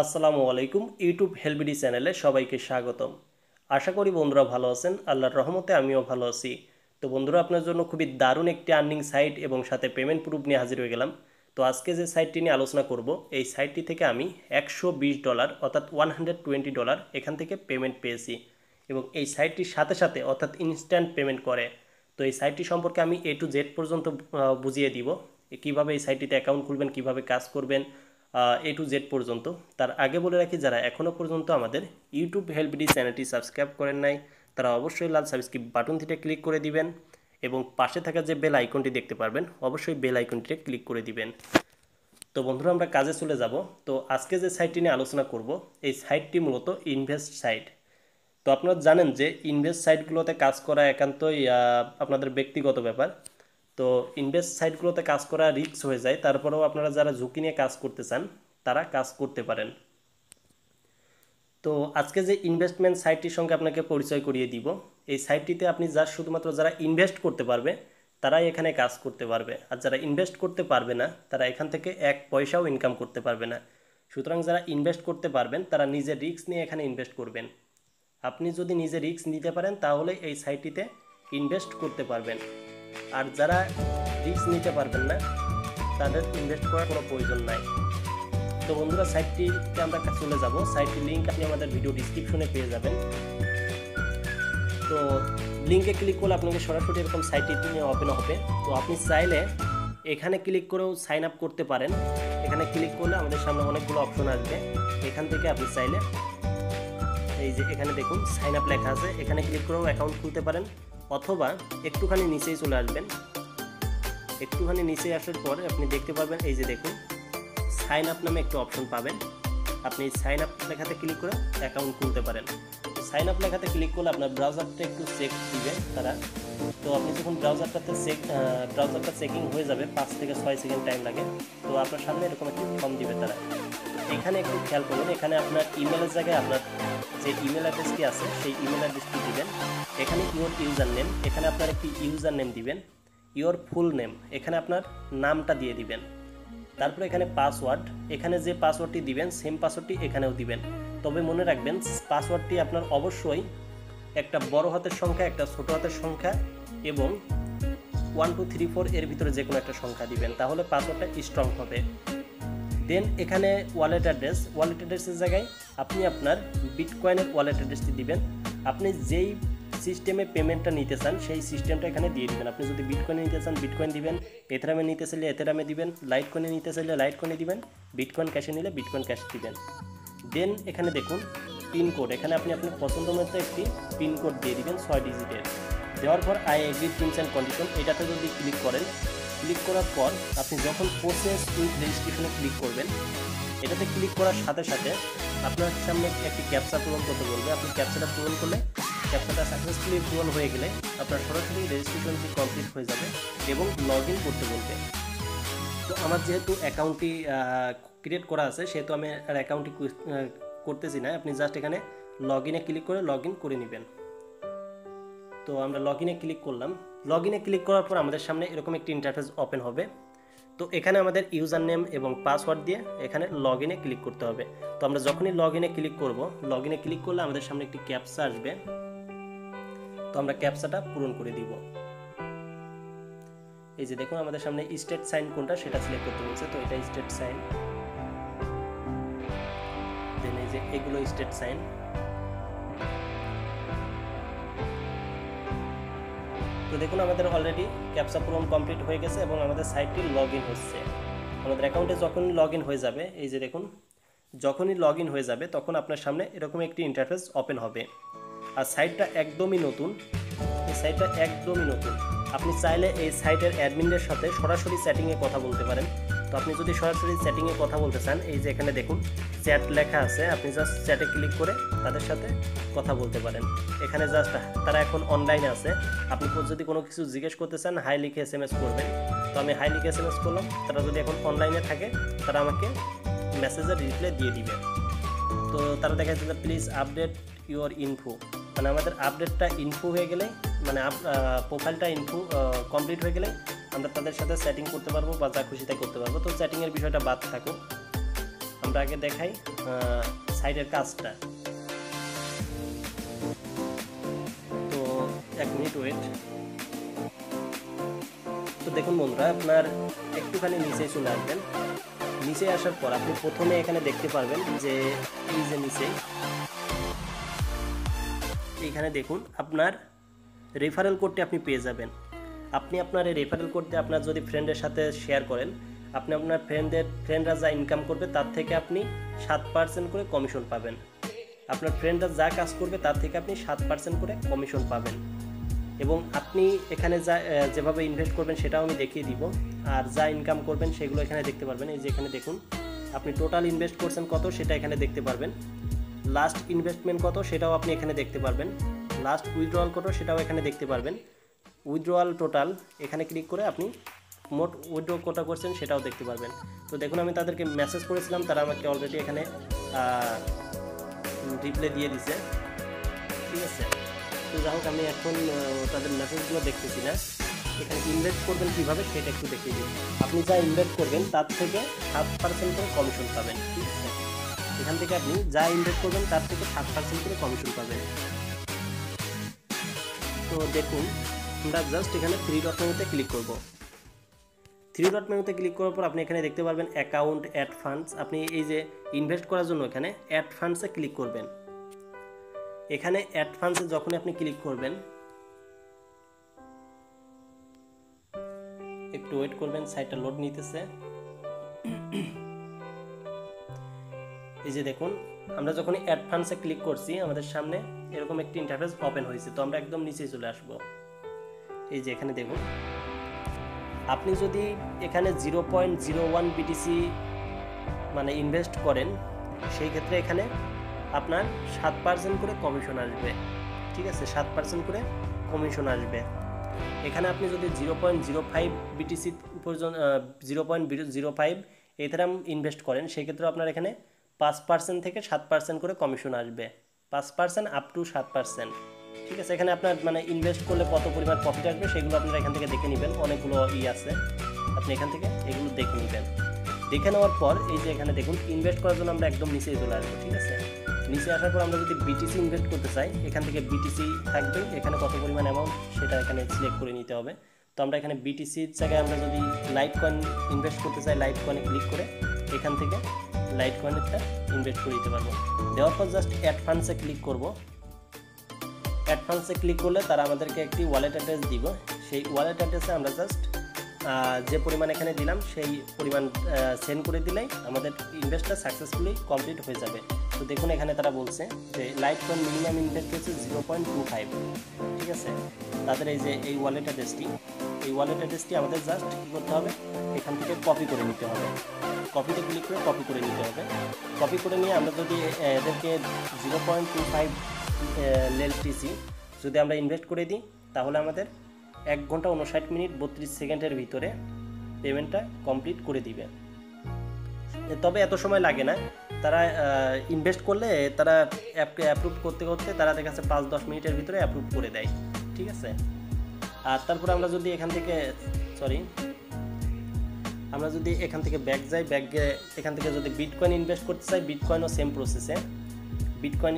আসসালামু আলাইকুম ইউটিউব হেলবিডি চ্যানেলে সবাইকে স্বাগতম। আশা করি বন্ধুরা ভালো আছেন, আল্লাহর রহমতে আমিও ভালো আছি। তো বন্ধুরা, আপনার জন্য খুবই দারুণ একটি আর্নিং সাইট এবং সাথে পেমেন্ট প্রুফ নিয়ে হাজির হয়ে গেলাম। তো আজকে যে সাইটটি নিয়ে আলোচনা করব, এই সাইটটি থেকে আমি একশো বিশ ডলার অর্থাৎ ওয়ান ডলার এখান থেকে পেমেন্ট পেয়েছি এবং এই সাইটটির সাথে সাথে অর্থাৎ ইনস্ট্যান্ট পেমেন্ট করে। তো এই সাইটটি সম্পর্কে আমি এ টু জেড পর্যন্ত বুঝিয়ে দিব কীভাবে এই সাইটটিতে অ্যাকাউন্ট খুলবেন, কীভাবে কাজ করবেন এ টু জেড পর্যন্ত। তার আগে বলে রাখি, যারা এখনও পর্যন্ত আমাদের ইউটিউব হেল্পডি চ্যানেলটি সাবস্ক্রাইব করেন নাই, তারা অবশ্যই লাল সাবস্ক্রাইব বাটনটিতে ক্লিক করে দিবেন এবং পাশে থাকা যে বেল আইকনটি দেখতে পারবেন, অবশ্যই বেল আইকনটিতে ক্লিক করে দিবেন। তো বন্ধুরা, আমরা কাজে চলে যাব। তো আজকে যে সাইটটি নিয়ে আলোচনা করব, এই সাইটটি মূলত ইনভেস্ট সাইট তো আপনারা জানেন যে ইনভেস্ট সাইটগুলোতে কাজ করা একান্তই আপনাদের ব্যক্তিগত ব্যাপার। তো ইনভেস্ট সাইটগুলোতে কাজ করা রিস্ক হয়ে যায়। তারপরেও আপনারা যারা ঝুঁকি নিয়ে কাজ করতে চান, তারা কাজ করতে পারেন। তো আজকে যে ইনভেস্টমেন্ট সাইটটির সঙ্গে আপনাকে পরিচয় করিয়ে দিব, এই সাইটটিতে আপনি যা শুধুমাত্র যারা ইনভেস্ট করতে পারবে, তারাই এখানে কাজ করতে পারবে। আর যারা ইনভেস্ট করতে পারবে না, তারা এখান থেকে এক পয়সাও ইনকাম করতে পারবে না। সুতরাং যারা ইনভেস্ট করতে পারবেন, তারা নিজের রিস্ক নিয়ে এখানে ইনভেস্ট করবেন। আপনি যদি নিজে রিস্ক নিতে পারেন, তাহলে এই সাইটটিতে ইনভেস্ট করতে পারবেন। আর যারা রিস্ক নিতে পারবেন না, তাদের ইনভেস্ট করার কোনো প্রয়োজন নাই। তো বন্ধুরা সাইটটিতে আমরা চলে যাব। সাইটটির লিঙ্ক আপনি আমাদের ভিডিও ডিসক্রিপশনে পেয়ে যাবেন। তো লিঙ্কে ক্লিক করলে আপনাকে সরাসরি এরকম সাইটটি ওপেন হবে। তো আপনি চাইলে এখানে ক্লিক করেও সাইন আপ করতে পারেন। এখানে ক্লিক করলে আমাদের সামনে অনেকগুলো অপশন আসবে। এখান থেকে আপনি চাইলে এই যে এখানে দেখুন সাইন আপ লেখা আছে। এখানে ক্লিক করেও অ্যাকাউন্ট খুলতে পারেন। অথবা একটুখানি নিচেই চলে আসবেন। একটুখানি নিচে আসার পর আপনি দেখতে পাবেন, এই যে দেখুন সাইন আপ নামে একটু অপশন পাবেন। আপনি সাইন আপ লেখাতে ক্লিক করে অ্যাকাউন্ট খুলতে পারেন। সাইন আপ লেখাতে ক্লিক করলে আপনার ব্রাউজারটা একটু চেক দিবে তারা। তো আপনি যখন ব্রাউজারটাতে চেক ব্রাউজারটা চেকিং হয়ে যাবে, পাঁচ থেকে ছয় সেকেন্ড টাইম লাগে, তো আপনার সামনে এরকম একটি ফর্ম দিবে তারা। এখানে একটু খেয়াল করবেন এখানে আপনার ইমেলের জায়গায় আপনার যে ইমেল অ্যাড্রেসটি আছে, সেই ইমেল অ্যাড্রেসটি দিবেন। এখানে ইউর ইউজার নেম এখানে আপনার একটি ইউজার নেম দিবেন ইওর ফুল নেম এখানে আপনার নামটা দিয়ে দিবেন। তারপরে এখানে পাসওয়ার্ড এখানে যে পাসওয়ার্ডটি দিবেন সেম পাসওয়ার্ডটি এখানেও দিবেন। তবে মনে রাখবেন পাসওয়ার্ডটি আপনার অবশ্যই একটা বড় হাতের সংখ্যা, একটা ছোট হাতের সংখ্যা এবং ওয়ান টু থ্রি ফোর এর ভিতরে যে কোনো একটা সংখ্যা দিবেন, তাহলে পাসওয়ার্ডটা স্ট্রং হবে। দেন এখানে ওয়ালেট অ্যাড্রেস ওয়ালেট অ্যাড্রেসের জায়গায় আপনি আপনার বিটকয়েনের ওয়ালেট অ্যাড্রেসটি দিবেন। আপনি যেই সিস্টেমে পেমেন্টটা নিতে চান, সেই সিস্টেমটা এখানে দিয়ে দিবেন। আপনি যদি বিটকয়েনে নিতে চান বিটকয়েন দিবেন এথেরামে নিতে চাইলে এথেরামে দিবেন লাইট কয়েনে নিতে চাইলে লাইট কয়েনে দিবেন বিটকয়েন ক্যাশে নিলে বিটকয়েন ক্যাশ দিবেন। দেন এখানে দেখুন পিন কোড এখানে আপনি আপনার পছন্দ মতো একটি পিন কোড দিয়ে দিবেন, ছয় ডিজিটের দেওয়ার পর I agree terms and condition এটাতে যদি ক্লিক করেন ক্লিক করার পর আপনি যখন প্রসেস উইথ রেজিস্ট্রেশনে ক্লিক করবেন, এটাতে ক্লিক করার সাথে সাথে আপনার সামনে একটি ক্যাপচা পূরণ করতে বলবে। আপনি ক্যাপচাটা পূরণ করলে ক্যাপচাটা সাকসেসফুলি পূরণ হয়ে গেলে আপনার সরাসরি রেজিস্ট্রেশনটি কমপ্লিট হয়ে যাবে এবং লগ ইন করতে বলবে। তো আমার যেহেতু অ্যাকাউন্টটি ক্রিয়েট করা আছে, সেহেতু আমি আর অ্যাকাউন্টটি করতেছি না। আপনি জাস্ট এখানে লগ ইনে ক্লিক করে লগ ইন করে নেবেন। তো আমরা লগ ইনে ক্লিক করলাম। লগ ইনে ক্লিক করার পর আমাদের সামনে এরকম একটি ইন্টারফেস ওপেন হবে। তো এখানে আমাদের ইউজার নেম এবং পাসওয়ার্ড দিয়ে এখানে লগ ইনে ক্লিক করতে হবে। তো আমরা যখনই লগ ইনে ক্লিক করব লগ ইনে ক্লিক করলে আমাদের সামনে একটি ক্যাপসা আসবে। তো আমরা ক্যাপসাটা পূরণ করে দিব। এই যে দেখুন, আমাদের সামনে স্টেট সাইন কোনটা, সেটা সিলেক্ট করতে বলছে, তো এটা স্টেট সাইন দেন এই যে এগুলো স্টেট সাইন তো দেখুন, আমাদের অলরেডি ক্যাপসা পূরণ কমপ্লিট হয়ে গেছে এবং আমাদের সাইটটি লগ ইন হচ্ছে। আমাদের অ্যাকাউন্টে যখন লগ ইন হয়ে যাবে, এই যে দেখুন, যখনই লগ ইন হয়ে যাবে, তখন আপনার সামনে এরকম একটি ইন্টারফেস ওপেন হবে। আর সাইটটা একদমই নতুন। এই সাইটটা একদমই নতুন। আপনি চাইলে এই সাইটের অ্যাডমিনদের সাথে সরাসরি চ্যাটিংয়ে কথা বলতে পারেন। তো আপনি যদি সরাসরি চ্যাটিংয়ে কথা বলতে চান, এই যে এখানে দেখুন, চ্যাট লেখা আছে। আপনি জাস্ট চ্যাটে ক্লিক করে তাদের সাথে কথা বলতে পারেন। এখানে জাস্ট তারা এখন অনলাইনে আছে। আপনি যদি কোনো কিছু জিজ্ঞেস করতে চান হাই লিখে এস এম এস করবেন। তো আমি হাই লিখে এস এম এস করলাম। তারা যদি এখন অনলাইনে থাকে, তারা আমাকে মেসেজের রিপ্লাই দিয়ে দিবে। তো তারা দেখা যাচ্ছে প্লিজ আপডেট ইউর ইনফো মানে আমাদের আপডেটটা ইনফো হয়ে গেলে মানে প্রোফাইলটা ইনফো কমপ্লিট হয়ে গেলে আমরা তাদের সাথে সেটিং করতে পারব বা যা খুশি তাই করতে পারব। তো সেটিংয়ের বিষয়টা বাদ থাকুক আমরা আগে দেখাই সাইডের কাজটা। তো এক মিনিট ওয়েট তো দেখুন বন্ধুরা, আপনার একটুখানি নিচে চলে আসবেন। নিচে আসার পর আপনি প্রথমে এখানে দেখতে পারবেন যে এই যে নিচে এইখানে দেখুন, আপনার রেফারেল কোডটি আপনি পেয়ে যাবেন। আপনি আপনার এই রেফারেল কোডটি আপনার যদি ফ্রেন্ডের সাথে শেয়ার করেন, আপনি আপনার ফ্রেন্ডের ফ্রেন্ডরা যা ইনকাম করবে, তার থেকে আপনি সাত পার্সেন্ট করে কমিশন পাবেন। আপনার ফ্রেন্ডরা যা কাজ করবে, তার থেকে আপনি সাত পার্সেন্ট করে কমিশন পাবেন। এবং আপনি এখানে যা যেভাবে ইনভেস্ট করবেন, সেটাও আমি দেখিয়ে দিব। আর যা ইনকাম করবেন, সেগুলো এখানে দেখতে পারবেন। এই যে এখানে দেখুন, আপনি টোটাল ইনভেস্ট করছেন কত, সেটা এখানে দেখতে পারবেন। লাস্ট ইনভেস্টমেন্ট কত সেটাও আপনি এখানে দেখতে পারবেন। লাস্ট উইথড্রয়াল কত সেটাও এখানে দেখতে পারবেন। উইথড্রয়াল টোটাল এখানে ক্লিক করে আপনি মোট উইথড্র কটা করছেন সেটাও দেখতে পারবেন। তো দেখুন, আমি তাদেরকে মেসেজ করেছিলাম, তারা আমাকে অলরেডি এখানে রিপ্লাই দিয়ে দিছে। ঠিক আছে? তো যাই হোক, আমি এখন তাদের মেসেজগুলো দেখতেছি না। এখানে ইনভেস্ট করবেন কীভাবে সেটা একটু দেখিয়ে দিন আপনি যা ইনভেস্ট করবেন, তার থেকে সাত পার্সেন্ট করে কমিশন পাবেন। ঠিক আছে? এখান থেকে আপনি যা ইনভেস্ট করবেন, তার থেকে সাত পার্সেন্ট করে কমিশন পাবেন। তো দেখুন, আমরা জাস্ট এখানে থ্রি ডট মেনুতে ক্লিক করব। থ্রি ডট মেনুতে ক্লিক করার পর আপনি এখানে দেখতে পারবেন অ্যাকাউন্ট অ্যাড ফান্ডস আপনি এই যে ইনভেস্ট করার জন্য এখানে অ্যাড ফান্ডসে ক্লিক করবেন। এখানে অ্যাড ফান্ডসে যখনই আপনি ক্লিক করবেন, একটু ওয়েট করবেন সাইটটা লোড নিতেছে। এই যে দেখুন, আমরা যখন অ্যাড ফান্ডসে ক্লিক করছি, আমাদের সামনে এরকম একটি ইন্টারফেস ওপেন হয়েছে। তো আমরা একদম নিচে চলে আসব। এই যে এখানে দেখুন, আপনি যদি এখানে zero point zero one BTC মানে ইনভেস্ট করেন, সেই ক্ষেত্রে এখানে আপনার সাত পার্সেন্ট করে কমিশন আসবে। ঠিক আছে? সাত পার্সেন্ট করে কমিশন আসবে। এখানে আপনি যদি zero point zero five BTC পর্যন্ত zero point zero five ethereum invest করেন সেক্ষেত্রে আপনার এখানে পাঁচ পার্সেন্ট থেকে সাত পার্সেন্ট করে কমিশন আসবে। পাঁচ পার্সেন্ট আপ টু সাত পার্সেন্ট ঠিক আছে, এখানে আপনার মানে ইনভেস্ট করলে কত পরিমাণ প্রফিট আসবে সেগুলো আপনারা এখান থেকে দেখে নেবেন, অনেকগুলো ই আছে। আপনি এখান থেকে এগুলো দেখে নেবেন। দেখে নেওয়ার পর এই যে এখানে দেখুন ইনভেস্ট করার জন্য আমরা একদম নিচে চলে আসব, ঠিক আছে? নিচে আসার পর আমরা যদি বিটিসি ইনভেস্ট করতে চাই, এখান থেকে বিটিসি থাকবে, এখানে কত পরিমাণ অ্যামাউন্ট সেটা এখানে সিলেক্ট করে নিতে হবে। তো আমরা এখানে বিটিসির জায়গায় আমরা যদি লাইট কয়েন ইনভেস্ট করতে চাই লাইট কয়েনে ক্লিক করে, এখান থেকে লাইট কয়েনেরটা ইনভেস্ট করে দিতে পারব। দেওয়ার পর জাস্ট অ্যাডভান্সে ক্লিক করব। অ্যাডভান্সে ক্লিক করলে তারা আমাদেরকে একটি ওয়ালেট অ্যাড্রেস দিব। সেই ওয়ালেট অ্যাড্রেসে আমরা জাস্ট যে পরিমাণ এখানে দিলাম, সেই পরিমাণ সেন্ড করে দিলেই আমাদের ইনভেস্টটা সাকসেসফুলি কমপ্লিট হয়ে যাবে। তো দেখুন এখানে তারা বলছে যে লাইট কয়েন মিনিমাম ইনভেস্ট হচ্ছে জিরো পয়েন্ট টু ফাইভ ঠিক আছে? তাদের এই যে এই ওয়ালেট অ্যাড্রেসটি এই ওয়ালেট অ্যাড্রেসটি আমাদের জাস্ট কী করতে হবে? এখান থেকে কপি করে নিতে হবে। কপিতে ক্লিক করে কপি করে নিতে হবে। কপি করে নিয়ে আমরা যদি এদেরকে zero point two five L TC যদি আমরা ইনভেস্ট করে দিই, তাহলে আমাদের এক ঘণ্টা উনষাট মিনিট বত্রিশ সেকেন্ডের ভিতরে পেমেন্টটা কমপ্লিট করে দিবে। তবে এত সময় লাগে না। তারা ইনভেস্ট করলে তারা অ্যাপকে অ্যাপ্রুভ করতে করতে তারা দেখা যাচ্ছে পাঁচ, দশ মিনিটের ভিতরে অ্যাপ্রুভ করে দেয়, ঠিক আছে? আর তারপর আমরা যদি এখান থেকে সরি আমরা যদি এখান থেকে ব্যাক যাই ব্যাক এখান থেকে যদি বিটকয়েন ইনভেস্ট করতে চাই বিটকয়েনও সেম প্রসেসে বিটকয়েন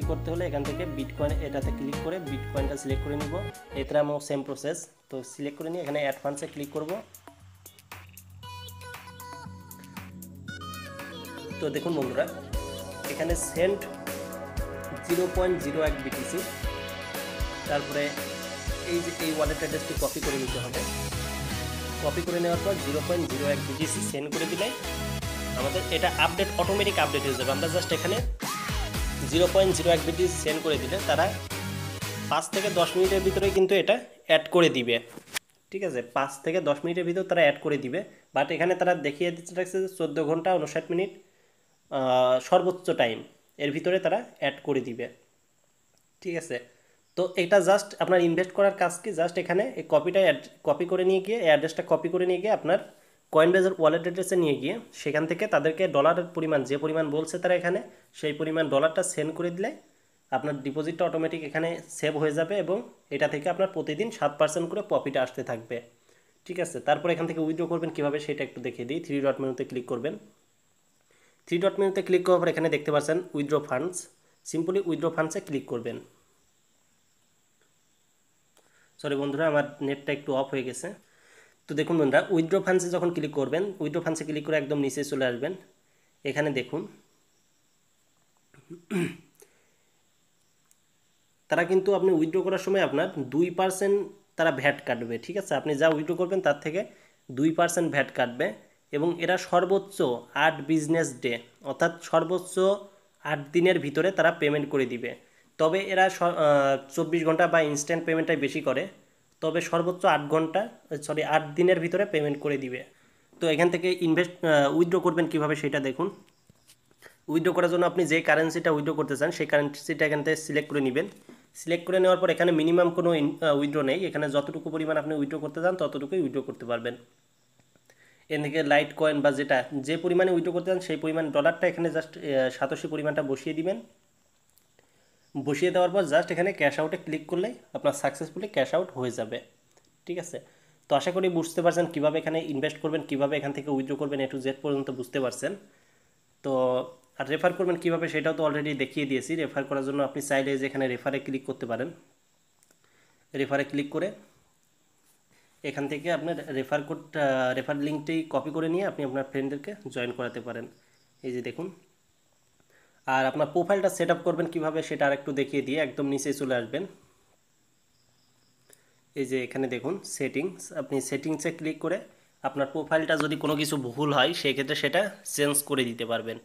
ই করতে হলে এখান থেকে বিটকয়েন এটাতে ক্লিক করে বিটকয়েনটা সিলেক্ট করে নিব। এটাও সেম প্রসেস তো সিলেক্ট করে নিয়ে এখানে অ্যাডভান্সে ক্লিক করব। তো দেখুন বন্ধুরা, এখানে সেন্ট জিরো পয়েন্ট জিরো এক বিটিসি তারপরে এই যে এই ওয়ালেট অ্যাড্রেসটি কপি করে নিতে হবে। কপি করে নেওয়ার পর জিরো পয়েন্ট জিরো এক বিটিসি সেন্ড করে দিলে আমাদের এটা আপডেট অটোমেটিক আপডেট হয়ে যাবে। আমরা জাস্ট এখানে জিরো পয়েন্ট জিরো এক বিটি সেন্ড করে দিলে তারা পাঁচ থেকে দশ মিনিটের ভিতরে কিন্তু এটা অ্যাড করে দিবে। ঠিক আছে? পাঁচ থেকে দশ মিনিটের ভিতর তারা অ্যাড করে দিবে। বাট এখানে তারা দেখিয়ে দিচ্ছে চোদ্দ ঘণ্টা উনষাট মিনিট সর্বোচ্চ টাইম এর ভিতরে তারা অ্যাড করে দিবে। ঠিক আছে? তো এটা জাস্ট আপনার ইনভেস্ট করার কাজ কি? জাস্ট এখানে এই কপিটা কপি করে নিয়ে গিয়ে অ্যাড্রেসটা কপি করে নিয়ে গিয়ে আপনার কয়েনবেজের ওয়ালেট অ্যাড্রেসে নিয়ে গিয়ে, সেখান থেকে তাদেরকে ডলারের পরিমাণ, যে পরিমাণ বলছে তারা এখানে, সেই পরিমাণ ডলারটা সেন্ড করে দিলে আপনার ডিপোজিটটা অটোমেটিক এখানে সেভ হয়ে যাবে এবং এটা থেকে আপনার প্রতিদিন সাত পার্সেন্ট করে প্রফিট আসতে থাকবে। ঠিক আছে? তারপর এখান থেকে উইথড্র করবেন কীভাবে সেটা একটু দেখিয়ে দিই। থ্রি ডট মেনুতে ক্লিক করবেন। থ্রি ডট মেনুতে ক্লিক করার পর এখানে দেখতে পাচ্ছেন উইথড্র ফান্ডস সিম্পলি উইথড্র ফান্ডসে ক্লিক করবেন। সরি বন্ধুরা, আমার নেটটা একটু অফ হয়ে গেছে। তো দেখুন বন্ধুরা উইথড্র ফান্ডসে যখন ক্লিক করবেন উইথড্র ফান্ডসে ক্লিক করে একদম নিচে চলে আসবেন। এখানে দেখুন। তারা কিন্তু আপনি উইথড্র করার সময় আপনার দুই পার্সেন্ট তারা ভ্যাট কাটবে, ঠিক আছে? আপনি যা উইথড্র করবেন তার থেকে দুই পার্সেন্ট ভ্যাট কাটবে। এবং এরা সর্বোচ্চ আট বিজনেস ডে অর্থাৎ সর্বোচ্চ আট দিনের ভিতরে তারা পেমেন্ট করে দিবে। তবে এরা চব্বিশ ঘণ্টা বা ইনস্ট্যান্ট পেমেন্টটাই বেশি করে, তবে সর্বোচ্চ আট ঘণ্টা সরি আট দিনের ভিতরে পেমেন্ট করে দিবে। তো এখান থেকে ইনভেস্ট উইথড্র করবেন কীভাবে সেটা দেখুন। উইথড্র করার জন্য আপনি যে কারেন্সিটা উইথড্র করতে চান, সেই কারেন্সিটা এখান থেকে সিলেক্ট করে নেবেন। সিলেক্ট করে নেওয়ার পর এখানে মিনিমাম কোনো উইথড্র নেই। এখানে যতটুকু পরিমাণ আপনি উইথড্র করতে চান, ততটুকুই উইথড্র করতে পারবেন। এর থেকে লাইট কয়েন বা যেটা যে পরিমাণে উইথড্র করতে চান সেই পরিমাণ ডলারটা এখানে জাস্ট সাতাশি পরিমাণটা বসিয়ে দিবেন। বসিয়ে দেওয়ার পর জাস্ট এখানে ক্যাশ আউটে ক্লিক করলে আপনার সাকসেসফুলি ক্যাশ আউট হয়ে যাবে। ঠিক আছে? তো আশা করি বুঝতে পারছেন কীভাবে এখানে ইনভেস্ট করবেন, কীভাবে এখান থেকে উইথড্র করবেন এ টু জেড পর্যন্ত বুঝতে পারছেন। তো আর রেফার করবেন কীভাবে সেটাও তো অলরেডি দেখিয়ে দিয়েছি। রেফার করার জন্য আপনি চাইলে যে এখানে রেফারে ক্লিক করতে পারেন। রেফারে ক্লিক করে এখান থেকে আপনার রেফার কোড রেফার লিঙ্কটি কপি করে নিয়ে আপনি আপনার ফ্রেন্ডদেরকে জয়েন করাতে পারেন। এই যে দেখুন। আর আপনার প্রোফাইলটা সেট আপ করবেন কীভাবে সেটা আরেকটু দেখিয়ে দিয়ে একদম নিচে চলে আসবেন। এই যে এখানে দেখুন সেটিংস আপনি সেটিংসে ক্লিক করে আপনার প্রোফাইলটা যদি কোনো কিছু ভুল হয়, সেক্ষেত্রে সেটা চেঞ্জ করে দিতে পারবেন।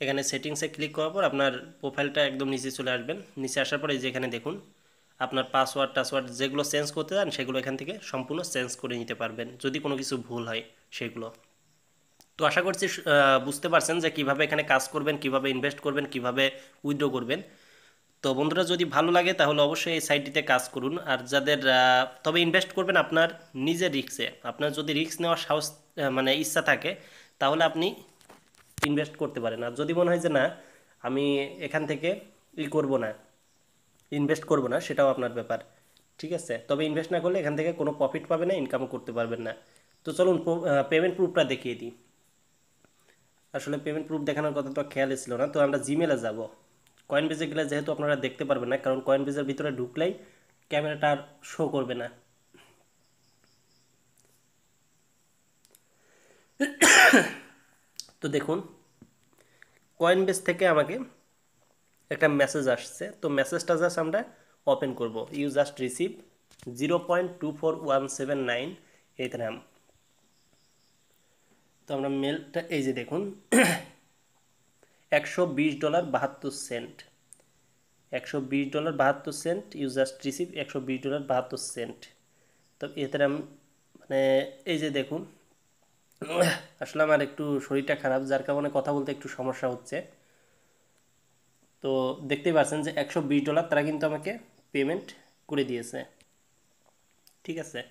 এখানে সেটিংসে ক্লিক করার পর আপনার প্রোফাইলটা একদম নিচে চলে আসবেন। নিচে আসার পরে যে এখানে দেখুন আপনার পাসওয়ার্ড টাসওয়ার্ড যেগুলো চেঞ্জ করতে চান, সেগুলো এখান থেকে সম্পূর্ণ চেঞ্জ করে নিতে পারবেন, যদি কোনো কিছু ভুল হয় সেগুলো। তো আশা করছি বুঝতে পারছেন যে কীভাবে এখানে কাজ করবেন, কীভাবে ইনভেস্ট করবেন, কীভাবে উইথড্র করবেন। তো বন্ধুরা, যদি ভালো লাগে তাহলে অবশ্যই এই সাইটটিতে কাজ করুন। আর যাদের তবে ইনভেস্ট করবেন আপনার নিজের রিক্সে আপনার যদি রিক্স নেওয়ার সাহস মানে ইচ্ছা থাকে, তাহলে আপনি ইনভেস্ট করতে পারেন। আর যদি মনে হয় যে না, আমি এখান থেকে ই করব না ইনভেস্ট করব না, সেটাও আপনার ব্যাপার। ঠিক আছে? তবে ইনভেস্ট না করলে এখান থেকে কোনো প্রফিট পাবে না ইনকামও করতে পারবেন না। তো চলুন পেমেন্ট প্রুফটা দেখিয়ে দিই। আসলে পেমেন্ট প্রুফ দেখানোর কথা তো খেয়াল ছিল না, তো আমরা জিমেলে যাব। কয়েন বেজে গেলে যেহেতু আপনারা দেখতে পারবেন না, কারণ কয়েন বেজের ভিতরে ঢুকলেই ক্যামেরাটা আর শো করবে না। তো দেখুন কয়েন বেস থেকে আমাকে একটা মেসেজ আসছে, তো মেসেজটা জাস্ট আমরা ওপেন করব। You just receive zero point two four one seven nine ethereum তো আমরা মেলটা এই যে দেখুন, একশো বিশ ডলার বাহাত্তর সেন্ট। একশো বিশ ডলার বাহাত্তর সেন্ট ইউ জাস্ট রিসিভ একশো বিশ ডলার বাহাত্তর সেন্ট। তো এথরাম মানে এই যে দেখুন, আসলে আমার একটু শরীরটা খারাপ, যার কারণে কথা বলতে একটু সমস্যা হচ্ছে। তো দেখতেই পাচ্ছেন যে একশো বিশ ডলার তারা কিন্তু আমাকে পেমেন্ট করে দিয়েছে। ঠিক আছে?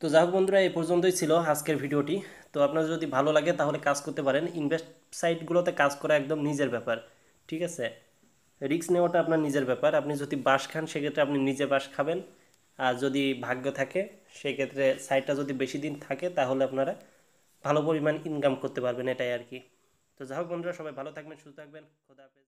তো যাই হোক বন্ধুরা, এই পর্যন্তই ছিল আজকের ভিডিওটি। তো আপনার যদি ভালো লাগে তাহলে কাজ করতে পারেন। ইনভেস্ট সাইটগুলোতে কাজ করা একদম নিজের ব্যাপার। ঠিক আছে? রিস্ক নেওয়াটা আপনার নিজের ব্যাপার। আপনি যদি বাস খান, সেক্ষেত্রে আপনি নিজে বাস খাবেন। আর যদি ভাগ্য থাকে, সেক্ষেত্রে সাইটটা যদি বেশি দিন থাকে, তাহলে আপনারা ভালো পরিমাণ ইনকাম করতে পারবেন, এটাই আর কি। তো যাই হোক বন্ধুরা সবাই ভালো থাকবেন সুস্থ থাকবেন খোদা হাফেজ।